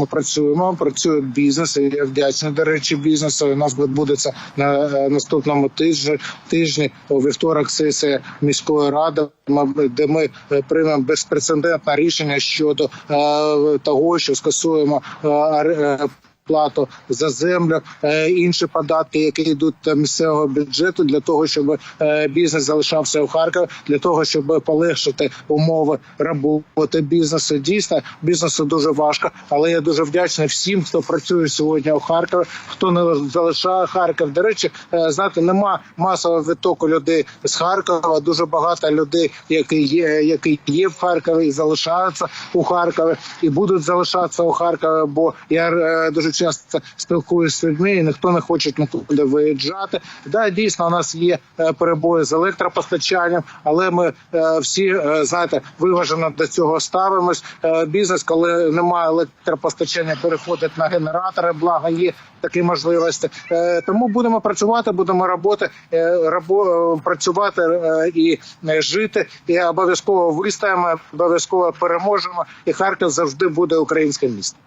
Ми працюємо, працює бізнес. і Я вдячний, до речі, бізнесу. У нас відбудеться на е, наступному тижні тижні у вівторок сесія міської ради, де ми е, приймемо безпрецедентне рішення щодо е, того, що скасуємо плату за землю, е, інші податки, які йдуть до місцевого бюджету, для того, щоб е, бізнес залишався у Харкові, для того, щоб полегшити умови роботи бізнесу. Дійсно, бізнесу дуже важко, але я дуже вдячний всім, хто працює сьогодні у Харкові, хто не залишає Харків. До речі, е, знаєте, нема масового відтоку людей з Харкова. Дуже багато людей, які є, які є в Харкові, і залишаються у Харкові і будуть залишатися у Харкові. Бо я дуже часто спілкуюся з людьми, і ніхто не хоче нікуди виїжджати. Да, дійсно, у нас є е, перебої з електропостачанням, але ми е, всі е, знаєте виважено до цього ставимось. Бізнес, коли немає електропостачання, переходить на генератори. Благо є такі можливості. Тому будемо працювати, будемо роботи, працювати і жити. І обов'язково вистоїмо, обов'язково переможемо. І Харків завжди буде українським містом.